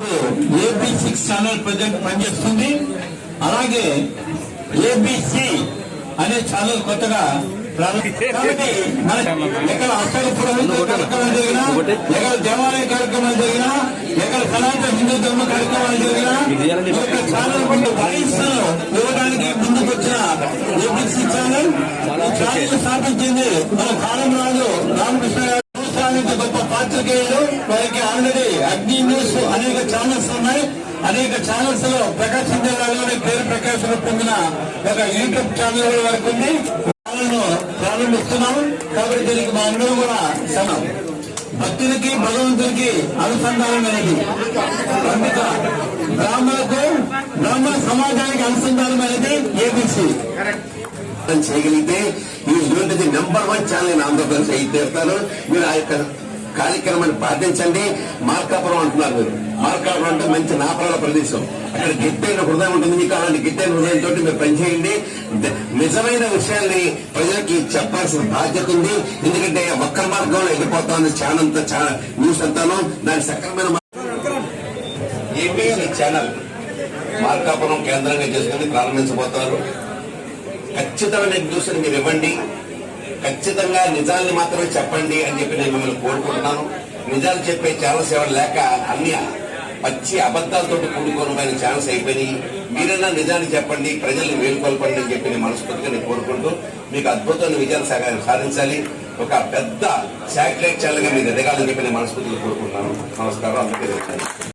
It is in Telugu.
ఏబీ సిక్స్ ఛానల్ ప్రజెంట్ పనిచేస్తుంది. అలాగే ఏబిసి అనే ఛానల్ కొత్తగా కాబట్టి ఎక్కడ అష్టక పురోహిత కార్యక్రమాలు జరిగినా ఎక్కడ దేవాలయ కార్యక్రమాలు జరిగినా ఎక్కడ సనాతన హిందూ ధర్మ కార్యక్రమాలు జరిగినా ఛానల్ ముందు వాయిస్ ఇవ్వడానికి ముందుకు వచ్చిన ఏబిసి ఛానల్ ఛానల్ స్థాపించింది మన కాలం రాజు రామకృష్ణ గారు. గొప్ప పాత్రికేయులు వారికి ఆల్రెడీ అగ్ని న్యూస్ అనేక ఛానల్స్ ఉన్నాయి. అనేక ఛానల్స్లో ప్రకాశం జిల్లాలోని పేరు ప్రకాశం పొందిన ఒక యూట్యూబ్ ఛానల్ వరకు ఉంది. ఛానల్ను కాబట్టి దీనికి మా అందరూ కూడా సమం భక్తులకి భగవంతుడికి అనుసంధానం అనేది. పండిత బ్రాహ్మణులకు బ్రాహ్మణ సమాజానికి అనుసంధానం అనేది ఏబిసి చేయగలిగితే ఈ ఇటువంటిది number one channel in Andhra Pradesh అయితే తీరుతారు మీరు ఆ యొక్క కార్యక్రమాన్ని పాటించండి. మార్కాపురం అంటున్నారు మీరు. మార్కాపురం అంటే మంచి నాపరాల ప్రదేశం. అక్కడ గిట్టైన హృదయం ఉంటుంది. మీకు అలాంటి గిట్టైన హృదయంతో మీరు పనిచేయండి. నిజమైన విషయాన్ని ప్రజలకి చెప్పాల్సిన బాధ్యత ఉంది. ఎందుకంటే వక్ర మార్గంలో వెళ్ళిపోతాను. ఛానల్ అంతా చాలా న్యూస్ అంతాను. దాని సక్రమైన ఏబిసి ఛానల్ మార్కాపురం కేంద్రంగా చేసుకుని ప్రారంభించబోతారు ఖచ్చితమైన న్యూస్ మీరు ఇవ్వండి. ఖచ్చితంగా నిజాల్ని మాత్రమే చెప్పండి అని చెప్పి నేను మిమ్మల్ని కోరుకుంటున్నాను. నిజాలు చెప్పే ఛానల్స్ ఎవరు లేక అన్ని పచ్చి అబద్దాలతో కూడుకోవడం ఛాన్స్ అయిపోయినాయి. మీరైనా నిజాన్ని చెప్పండి ప్రజల్ని వేలుకొల్పండి అని చెప్పి నేను మనస్ఫూర్తిగా నేను కోరుకుంటూ మీకు అద్భుతమైన విజయాలు సాధించాలి. ఒక పెద్ద శాటిలైట్ ఛానల్గా మీరు ఎదగాలని చెప్పి నేను మనస్ఫూర్తిగా కోరుకుంటున్నాను. నమస్కారం. అందరికీ